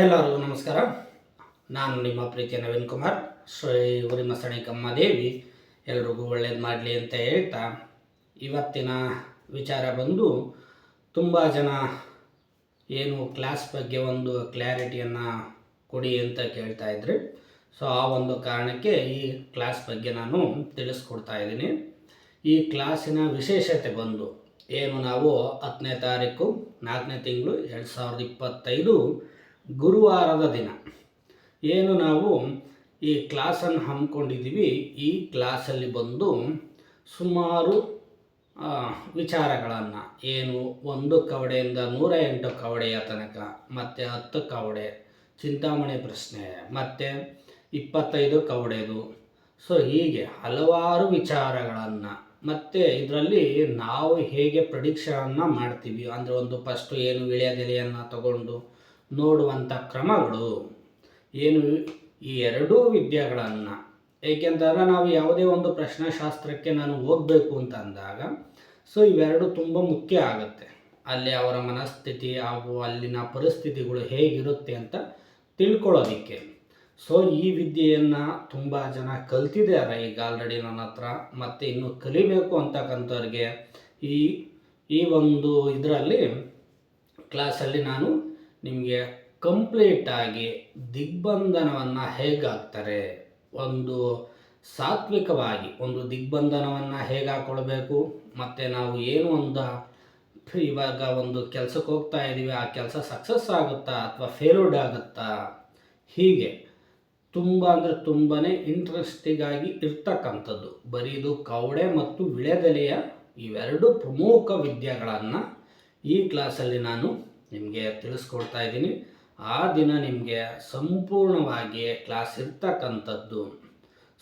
ಎಲ್ಲರಿಗೂ ನಮಸ್ಕಾರ. ನಾನು ನಿಮ್ಮ ಪ್ರೀತಿಯ ನವೀನ್ ಕುಮಾರ್. ಶ್ರೀ ಮಸಣಿಕಮ್ಮ ಕಮ್ಮದೇವಿ ಎಲ್ರಿಗೂ ಒಳ್ಳೇದು ಮಾಡಲಿ ಅಂತ ಹೇಳ್ತಾ ಇವತ್ತಿನ ವಿಚಾರ ಬಂದು ತುಂಬ ಜನ ಏನು ಕ್ಲಾಸ್ ಬಗ್ಗೆ ಒಂದು ಕ್ಲಾರಿಟಿಯನ್ನು ಕೊಡಿ ಅಂತ ಕೇಳ್ತಾ ಇದ್ರಿ. ಸೊ ಆ ಒಂದು ಕಾರಣಕ್ಕೆ ಈ ಕ್ಲಾಸ್ ಬಗ್ಗೆ ನಾನು ತಿಳಿಸ್ಕೊಡ್ತಾ ಇದ್ದೀನಿ. ಈ ಕ್ಲಾಸಿನ ವಿಶೇಷತೆ ಬಂದು ಏನು ನಾವು ಹತ್ತನೇ ತಾರೀಕು, ನಾಲ್ಕನೇ ತಿಂಗಳು, ಎರಡು ಸಾವಿರದ ಇಪ್ಪತ್ತೈದು ಗುರುವಾರದ ದಿನ. ಏನು ನಾವು ಈ ಕ್ಲಾಸನ್ನು ಹಮ್ಮಿಕೊಂಡಿದ್ದೀವಿ, ಈ ಕ್ಲಾಸಲ್ಲಿ ಬಂದು ಸುಮಾರು ವಿಚಾರಗಳನ್ನು. ಏನು, ಒಂದು ಕವಡೆಯಿಂದ ನೂರ ಎಂಟು ಕವಡೆಯ ತನಕ, ಮತ್ತು ಹತ್ತು ಕವಡೆ ಚಿಂತಾಮಣಿ ಪ್ರಶ್ನೆ, ಮತ್ತು ಇಪ್ಪತ್ತೈದು ಕವಡೆದು. ಸೊ, ಹೀಗೆ ಹಲವಾರು ವಿಚಾರಗಳನ್ನು, ಮತ್ತು ಇದರಲ್ಲಿ ನಾವು ಹೇಗೆ ಪ್ರಿಡಿಕ್ಷನನ್ನು ಮಾಡ್ತೀವಿ, ಅಂದರೆ ಒಂದು ಫಸ್ಟು ಏನು, ವಿಳೆಯದೆಲೆಯನ್ನು ತಗೊಂಡು ನೋಡುವಂಥ ಕ್ರಮಗಳು. ಏನು ಈ ಎರಡೂ ವಿದ್ಯೆಗಳನ್ನು. ಏಕೆಂತಂದರೆ ನಾವು ಯಾವುದೇ ಒಂದು ಪ್ರಶ್ನಾಶಾಸ್ತ್ರಕ್ಕೆ ನಾನು ಓದಬೇಕು ಅಂತ ಅಂದಾಗ, ಸೊ ಇವೆರಡು ತುಂಬ ಮುಖ್ಯ ಆಗುತ್ತೆ. ಅಲ್ಲಿ ಅವರ ಮನಸ್ಥಿತಿ ಹಾಗೂ ಅಲ್ಲಿನ ಪರಿಸ್ಥಿತಿಗಳು ಹೇಗಿರುತ್ತೆ ಅಂತ ತಿಳ್ಕೊಳ್ಳೋದಿಕ್ಕೆ. ಸೊ ಈ ವಿದ್ಯೆಯನ್ನು ತುಂಬ ಜನ ಕಲ್ತಿದ್ದಾರೆ. ಈಗ ಆಲ್ರೆಡಿ ನನ್ನ ಹತ್ರ ಮತ್ತು ಇನ್ನು ಕಲಿಬೇಕು ಅಂತಕ್ಕಂಥವ್ರಿಗೆ ಈ ಈ ಒಂದು ಇದರಲ್ಲಿ ಕ್ಲಾಸಲ್ಲಿ ನಾನು ನಿಮಗೆ ಕಂಪ್ಲೀಟಾಗಿ ದಿಗ್ಬಂಧನವನ್ನು ಹೇಗಾಗ್ತಾರೆ? ಒಂದು ಸಾತ್ವಿಕವಾಗಿ ಒಂದು ದಿಗ್ಬಂಧನವನ್ನು ಹೇಗೆ ಹಾಕ್ಕೊಳ್ಬೇಕು ಮತ್ತು ನಾವು ಏನು ಒಂದು ಇವಾಗ ಒಂದು ಕೆಲಸಕ್ಕೆ ಹೋಗ್ತಾ ಇದ್ದೀವಿ ಆ ಕೆಲಸ ಸಕ್ಸಸ್ ಆಗುತ್ತಾ ಅಥವಾ ಫೇಲ್ಯೂಡ್ ಆಗುತ್ತಾ? ಹೀಗೆ ತುಂಬ ಅಂದರೆ ತುಂಬಾ ಇಂಟ್ರೆಸ್ಟಿಗಾಗಿ ಇರ್ತಕ್ಕಂಥದ್ದು. ಬರೀದು ಕೌಡೆ ಮತ್ತು ವಿಳೆದೆಲೆಯ ಇವೆರಡು ಪ್ರಮುಖ ವಿದ್ಯೆಗಳನ್ನು ಈ ಕ್ಲಾಸಲ್ಲಿ ನಾನು ನಿಮಗೆ ತಿಳಿಸ್ಕೊಡ್ತಾ ಇದ್ದೀನಿ. ಆ ದಿನ ನಿಮಗೆ ಸಂಪೂರ್ಣವಾಗಿ ಕ್ಲಾಸ್ ಇರ್ತಕ್ಕಂಥದ್ದು.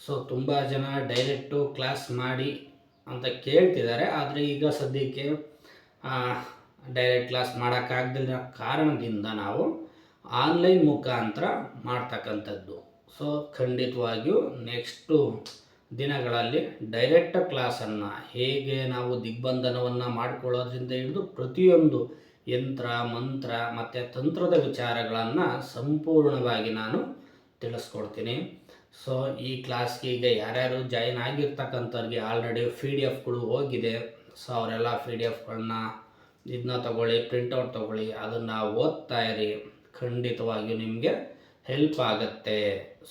ಸೊ ತುಂಬ ಜನ ಡೈರೆಕ್ಟು ಕ್ಲಾಸ್ ಮಾಡಿ ಅಂತ ಕೇಳ್ತಿದ್ದಾರೆ. ಆದರೆ ಈಗ ಸದ್ಯಕ್ಕೆ ಡೈರೆಕ್ಟ್ ಕ್ಲಾಸ್ ಮಾಡೋಕ್ಕಾಗ್ದಿಲ್ಲ ಕಾರಣದಿಂದ ನಾವು ಆನ್ಲೈನ್ ಮುಖಾಂತರ ಮಾಡ್ತಕ್ಕಂಥದ್ದು. ಸೊ ಖಂಡಿತವಾಗಿಯೂ ನೆಕ್ಸ್ಟು ದಿನಗಳಲ್ಲಿ ಡೈರೆಕ್ಟ್ ಕ್ಲಾಸನ್ನು ಹೇಗೆ ನಾವು ದಿಗ್ಬಂಧನವನ್ನು ಮಾಡಿಕೊಳ್ಳೋದ್ರಿಂದ ಹಿಡಿದು ಪ್ರತಿಯೊಂದು ಯಂತ್ರ, ಮಂತ್ರ ಮತ್ತು ತಂತ್ರದ ವಿಚಾರಗಳನ್ನು ಸಂಪೂರ್ಣವಾಗಿ ನಾನು ತಿಳಿಸ್ಕೊಡ್ತೀನಿ. ಸೊ ಈ ಕ್ಲಾಸ್ಗೆ ಈಗ ಯಾರ್ಯಾರು ಜಾಯಿನ್ ಆಗಿರ್ತಕ್ಕಂಥವ್ರಿಗೆ ಆಲ್ರೆಡಿ ಪಿ ಡಿ ಎಫ್ಗಳು ಹೋಗಿದೆ. ಸೊ ಅವರೆಲ್ಲ ಪಿ ಡಿ ಎಫ್ಗಳನ್ನ ಇದನ್ನ ತಗೊಳ್ಳಿ ಪ್ರಿಂಟೌಟ್ ತೊಗೊಳ್ಳಿ, ಅದನ್ನು ಓದ್ತಾ ಇರಿ. ಖಂಡಿತವಾಗಿಯೂ ನಿಮಗೆ ಹೆಲ್ಪ್ ಆಗುತ್ತೆ.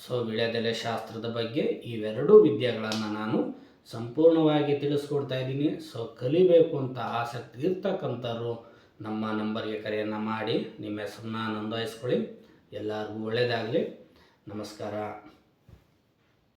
ಸೊ ವಿಳೆದೆಲೆ ಶಾಸ್ತ್ರದ ಬಗ್ಗೆ ಇವೆರಡೂ ವಿದ್ಯೆಗಳನ್ನು ನಾನು ಸಂಪೂರ್ಣವಾಗಿ ತಿಳಿಸ್ಕೊಡ್ತಾ ಇದ್ದೀನಿ. ಸೊ ಕಲಿಬೇಕು ಅಂತ ಆಸಕ್ತಿ ಇರ್ತಕ್ಕಂಥವ್ರು ನಮ್ಮ ನಂಬರ್ಗೆ ಕರೆಯನ್ನು ಮಾಡಿ ನಿಮ್ಮ ಹೆಸರನ್ನ ನೋಂದಾಯಿಸ್ಕೊಳ್ಳಿ. ಎಲ್ಲರಿಗೂ ಒಳ್ಳೆಯದಾಗಲಿ ನಮಸ್ಕಾರ.